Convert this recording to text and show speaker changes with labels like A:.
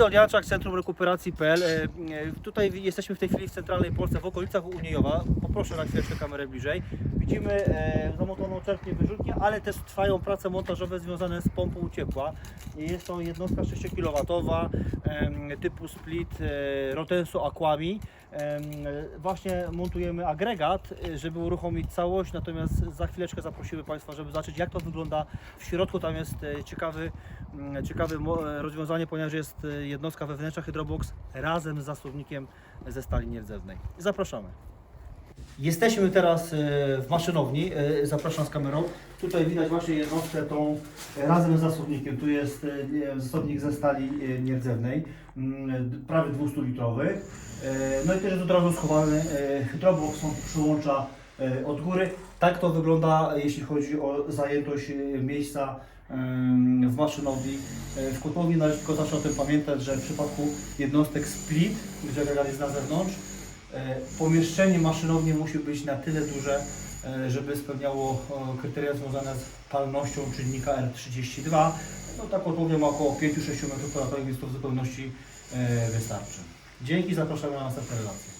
A: Krzysztof Olniaczak, Centrum Rekuperacji.pl. E, e, Tutaj jesteśmy w tej chwili w centralnej Polsce, w okolicach Uniejowa. Poproszę na chwileczkę kamerę bliżej. Widzimy e, zamontowaną czerpnię wyrzutnię, ale też trwają prace montażowe związane z pompą ciepła. Jest to jednostka 6 kW typu split Rotenso Aquami. Właśnie montujemy agregat, żeby uruchomić całość, natomiast za chwileczkę zaprosimy Państwa, żeby zobaczyć jak to wygląda w środku. Tam jest ciekawy, mm, ciekawe rozwiązanie, ponieważ jest jednostka wewnętrzna Hydrobox razem z zasobnikiem ze stali nierdzewnej. Zapraszamy. Jesteśmy teraz e, w maszynowni, e, zapraszam z kamerą. Tutaj widać właśnie jednostkę tą e, razem z zasobnikiem. Tu jest zasobnik ze stali nierdzewnej, mm, prawie 200 litrowy. E, No i też jest od razu schowany hydrobox, on przyłącza od góry. Tak to wygląda, jeśli chodzi o zajętość miejsca w maszynowni. E, W kotłowni należy tylko zawsze o tym pamiętać, że w przypadku jednostek split, gdzie agregat jest na zewnątrz, E, Pomieszczenie maszynowni musi być na tyle duże, e, żeby spełniało kryteria związane z palnością czynnika R32. No ta kotłownia ma około 5-6 m2, więc to w zupełności wystarczy. Dzięki, zapraszamy na następne relacje.